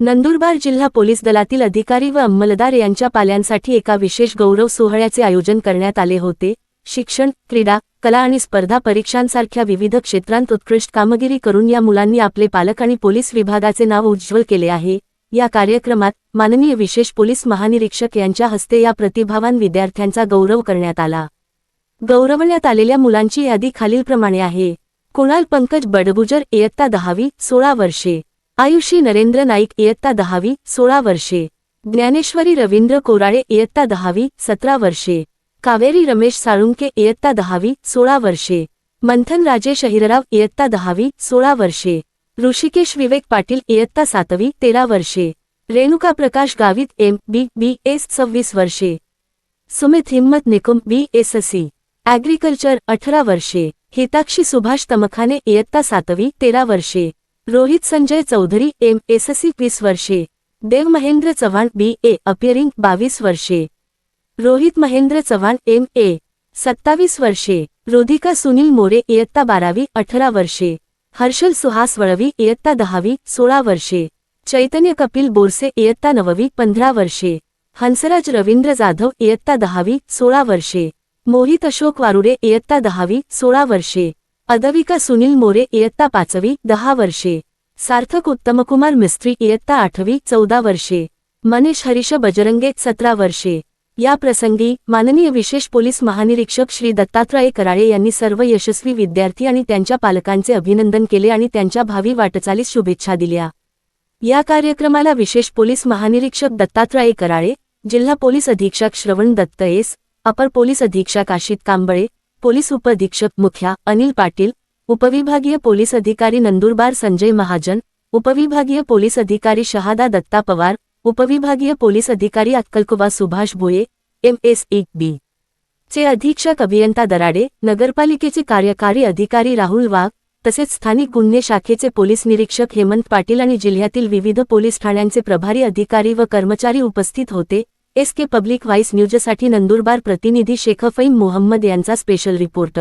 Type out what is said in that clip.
नंदुरबार जिल्हा पोलीस दलातील अधिकारी व अंमलदार यांच्या पाल्यांसाठी एका विशेष गौरव सोहळ्याचे आयोजन करण्यात आले होते. शिक्षण क्रीडा कला आणि स्पर्धा परीक्षांसारख्या विविध क्षेत्रांत उत्कृष्ट कामगिरी करून या मुलांनी आपले पालक आणि पोलीस विभागाचे नाव उज्ज्वल केले आहे. या कार्यक्रमात माननीय विशेष पोलीस महानिरीक्षक यांच्या हस्ते या प्रतिभावान विद्यार्थ्यांचा गौरव करण्यात आला. गौरवण्यात आलेल्या मुलांची यादी खालीलप्रमाणे आहे. कुणाल पंकज बडगुजर इयत्ता दहावी सोळा वर्षे. आयुषी नरेंद्र नाईक इयत्ता दहावी सोळा वर्षे. ज्ञानेश्वरी रवींद्र कोराळे इयत्ता दहावी सतरा वर्षे. कावेरी रमेश साळुंके इयत्ता दहावी सोळा वर्षे. मंथन राजेश अहिरराव इयत्ता दहावी सोळा वर्षे. ऋषिकेश विवेक पाटील इयत्ता सातवी तेरा वर्षे. Renuka Prakash Gavit M B B S सव्वीस वर्षे. Sumit Himmat Nikum B S C. Agriculture अठरा वर्षे. हिताक्षी सुभाष तमखाने इयत्ता सातवी तेरा वर्षे. Rohit Sanjay Chaudhari M S C वीस वर्षे. Dev Mahendra Chavan B A appearing बावीस वर्षे. रोहित महेंद्र चव्हाण एम ए सत्तावीस वर्षे. रोधिका सुनील मोरे इयत्ता बारावी अठरा वर्षे. हर्षल सुहास वळवी इयत्ता दहावी सोळा वर्षे. चैतन्य कपिल बोरसे इयत्ता नववी पंधरा वर्षे. हंसराज रवींद्र जाधव इयत्ता दहावी सोळा वर्षे. मोहित अशोक वारुडे इयत्ता दहावी सोळा वर्षे. अदविका सुनील मोरे इयत्ता पाचवी दहा वर्षे. सार्थक उत्तमकुमार मिस्त्री इयत्ता आठवी चौदा वर्षे. मनीष हरीश बजरंगे सतरा वर्षे. या प्रसंगी माननीय विशेष पोलीस महानिरीक्षक श्री दत्तात्रय कराळे यांनी सर्व यशस्वी विद्यार्थी आणि त्यांच्या पालकांचे अभिनंदन केले आणि त्यांच्या भावी वाटचालीस शुभेच्छा दिल्या. या कार्यक्रमाला विशेष पोलीस महानिरीक्षक दत्तात्रय कराळे जिल्हा पोलीस अधीक्षक श्रवण दत्त एस अपर पोलीस अधीक्षक आशित कांबळे पोलीस उपअधीक्षक मुख्या अनिल पाटील उपविभागीय पोलीस अधिकारी नंदुरबार संजय महाजन उपविभागीय पोलीस अधिकारी शहादा दत्ता पवार उपविभागीय पोलीस अधिकारी अक्कलकुवा सुभाष भोये एम एस एक बी. चे अधीक्षक अभियंता दराडे नगरपालिकेचे कार्यकारी अधिकारी राहुल वाघ तसेच स्थानिक गुन्हे शाखेचे पोलीस निरीक्षक हेमंत पाटील आणि जिल्ह्यातील विविध पोलीस ठाण्यांचे प्रभारी अधिकारी व कर्मचारी उपस्थित होते. एस के पब्लिक व्हाईस न्यूजसाठी नंदुरबार प्रतिनिधी शेखफईम मोहम्मद यांचा स्पेशल रिपोर्ट.